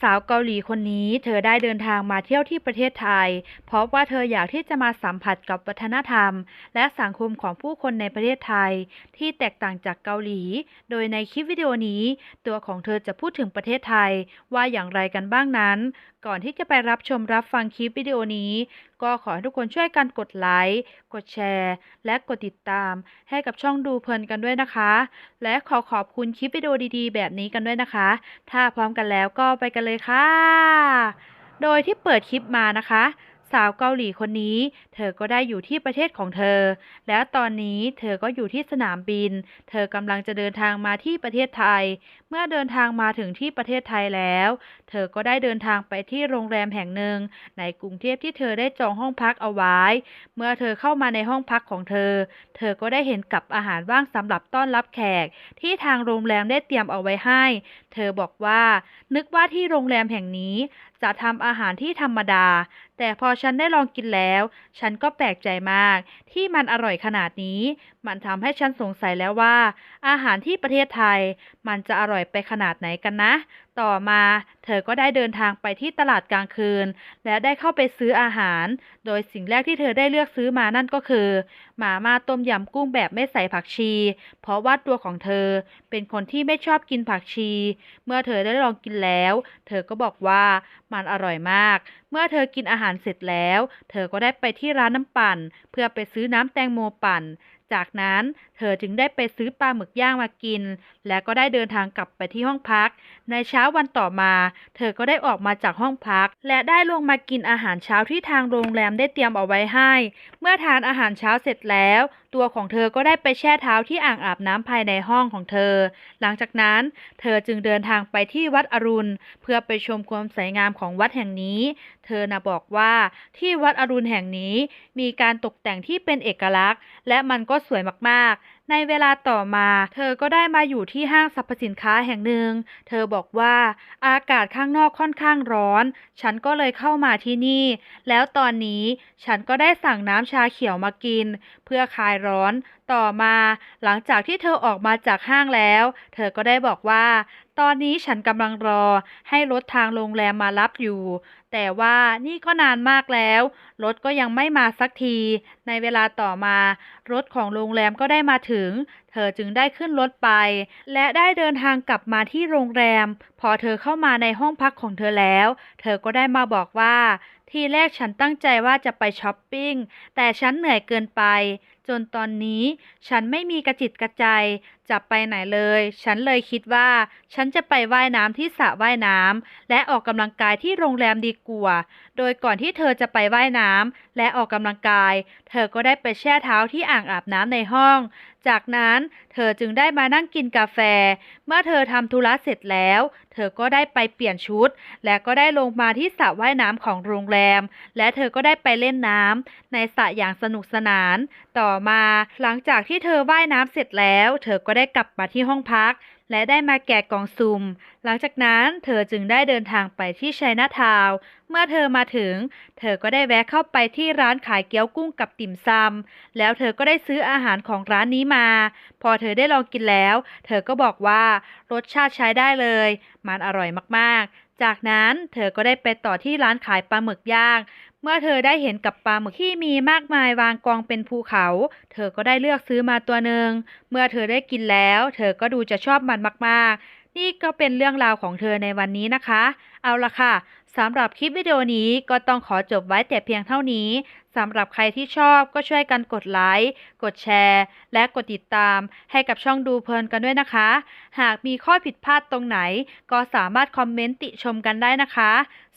สาวเกาหลีคนนี้เธอได้เดินทางมาเที่ยวที่ประเทศไทย เพราะว่าเธออยากที่จะมาสัมผัสกับวัฒนธรรม และสังคมของผู้คนในประเทศไทย ที่แตกต่างจากเกาหลี โดยในคลิปวิดีโอนี้ ตัวของเธอจะพูดถึงประเทศไทย ว่าอย่างไรกันบ้างนั้น ก่อนที่จะไปรับชมรับฟังคลิปวิดีโอนี้ ก็ขอให้ทุกคนช่วยกันกดไลค์ กดแชร์ และกดติดตาม ให้กับช่องดูเพลินกันด้วยนะคะ และขอขอบคุณคลิปวิดีโอดีๆ แบบนี้กันด้วยนะคะ ถ้าพร้อมกันแล้วก็ไปกันเลยค่ะ โดยที่เปิดคลิปมานะคะ สาวเกาหลีคนนี้ เธอก็ได้อยู่ที่ประเทศของเธอ แล้วตอนนี้เธอก็อยู่ที่สนามบิน เธอกำลังจะเดินทางมาที่ประเทศไทย เมื่อเดินทางมาถึงที่ประเทศไทยแล้ว เธอก็ได้เดินทางไปที่โรงแรมแห่งหนึ่ง ในกรุงเทพที่เธอได้จองห้องพักเอาไว้ เมื่อเธอเข้ามาในห้องพักของเธอ เธอก็ได้เห็นกับอาหารว่างสำหรับต้อนรับแขก ที่ทางโรงแรมได้เตรียมเอาไว้ให้เธอบอกว่า นึกว่าที่โรงแรมแห่งนี้ จะทำอาหารที่ธรรมดา แต่พอฉันได้ลองกินแล้ว ฉันก็แปลกใจมาก ที่มันอร่อยขนาดนี้ มันทำให้ฉันสงสัยแล้วว่า อาหารที่ประเทศไทย มันจะอร่อยไปขนาดไหนกันนะ ต่อมา เธอก็ได้เดินทางไปที่ตลาดกลางคืน และได้เข้าไปซื้ออาหาร โดยสิ่งแรกที่เธอได้เลือกซื้อมานั่นก็คือหมาม่าต้มยำกุ้งแบบไม่ใส่ผักชี เพราะว่าตัวของเธอเป็นคนที่ไม่ชอบกินผักชีเมื่อเธอได้ลองกินแล้ว เธอก็บอกว่ามันอร่อยมาก เมื่อเธอกินอาหารเสร็จแล้ว เธอก็ได้ไปที่ร้านน้ำปั่น เพื่อไปซื้อน้ำแตงโมปั่น จากนั้นเธอจึงได้ไปซื้อปลาหมึกย่างมากิน และก็ได้เดินทางกลับไปที่ห้องพัก ในเช้าวันต่อมา เธอก็ได้ออกมาจากห้องพัก และได้ลงมากินอาหารเช้าที่ทางโรงแรมได้เตรียมเอาไว้ให้ เมื่อทานอาหารเช้าเสร็จแล้ว ตัวของเธอก็ได้ไปแช่เท้าที่อ่างอาบน้ำภายในห้องของเธอ หลังจากนั้น เธอจึงเดินทางไปที่วัดอรุณ เพื่อไปชมความสวยงามของวัดแห่งนี้ เธอนะบอกว่าที่วัดอรุณแห่งนี้ มีการตกแต่งที่เป็นเอกลักษณ์ และมันก็สวยมาก ในเวลาต่อมา เธอก็ได้มาอยู่ที่ห้างสรรพสินค้าแห่งหนึ่ง เธอบอกว่าอากาศข้างนอกค่อนข้างร้อน ฉันก็เลยเข้ามาที่นี่ แล้วตอนนี้ฉันก็ได้สั่งน้ำชาเขียวมากิน เพื่อคลายร้อน ต่อมาหลังจากที่เธอออกมาจากห้างแล้ว เธอก็ได้บอกว่า ตอนนี้ฉันกำลังรอให้รถทางโรงแรมมารับอยู่ แต่ว่านี่ก็นานมากแล้ว รถก็ยังไม่มาสักที ในเวลาต่อมา รถของโรงแรมก็ได้มาถึงเธอจึงได้ขึ้นรถไป และได้เดินทางกลับมาที่โรงแรม พอเธอเข้ามาในห้องพักของเธอแล้ว เธอก็ได้มาบอกว่า ทีแรกฉันตั้งใจว่าจะไปช้อปปิ้ง แต่ฉันเหนื่อยเกินไป จนตอนนี้ฉันไม่มีกระจิตกระใจจะไปไหนเลย ฉันเลยคิดว่า ฉันจะไปว่ายน้ำที่สระว่ายน้ำและออกกำลังกายที่โรงแรมดีกว่า โดยก่อนที่เธอจะไปว่ายน้ำและออกกำลังกาย เธอก็ได้ไปแช่เท้าที่อ่างอาบน้ำในห้อง จากนั้นเธอจึงได้มานั่งกินกาแฟ เมื่อเธอทำธุระเสร็จแล้ว ธอก็ได้ไปเปลี่ยนชุด และก็ได้ลงมาที่สระว่ายน้ำของโรงแรม และเธอก็ได้ไปเล่นน้ำในสระอย่างสนุกสนาน ต่อมา หลังจากที่เธอว่ายน้ำเสร็จแล้ว เธอก็ได้กลับมาที่ห้องพัก และได้มาแกะกล่องซุ่ม หลังจากนั้นเธอจึงได้เดินทางไปที่ชัยนาทาว เมื่อเธอมาถึง เธอก็ได้แวะเข้าไปที่ร้านขายเกี๊ยวกุ้งกับติ่มซำ แล้วเธอก็ได้ซื้ออาหารของร้านนี้มา พอเธอได้ลองกินแล้ว เธอก็บอกว่ารสชาติใช้ได้เลย มันอร่อยมากๆ จากนั้นเธอก็ได้ไปต่อที่ร้านขายปลาหมึกย่าง เมื่อเธอได้เห็นกับปลาหมึกที่มีมากมายวางกองเป็นภูเขา เธอก็ได้เลือกซื้อมาตัวหนึ่ง เมื่อเธอได้กินแล้ว เธอก็ดูจะชอบมันมาก ๆ นี่ก็เป็นเรื่องราวของเธอในวันนี้นะคะ เอาละค่ะสำหรับคลิปวิดีโอนี้ก็ต้องขอจบไว้แต่เพียงเท่านี้สำหรับใครที่ชอบก็ช่วยกันกดไลค์ กดแชร์ และกดติดตาม ให้กับช่องดูเพลินกันด้วยนะคะ หากมีข้อผิดพลาดตรงไหน ก็สามารถคอมเมนต์ติชมกันได้นะคะ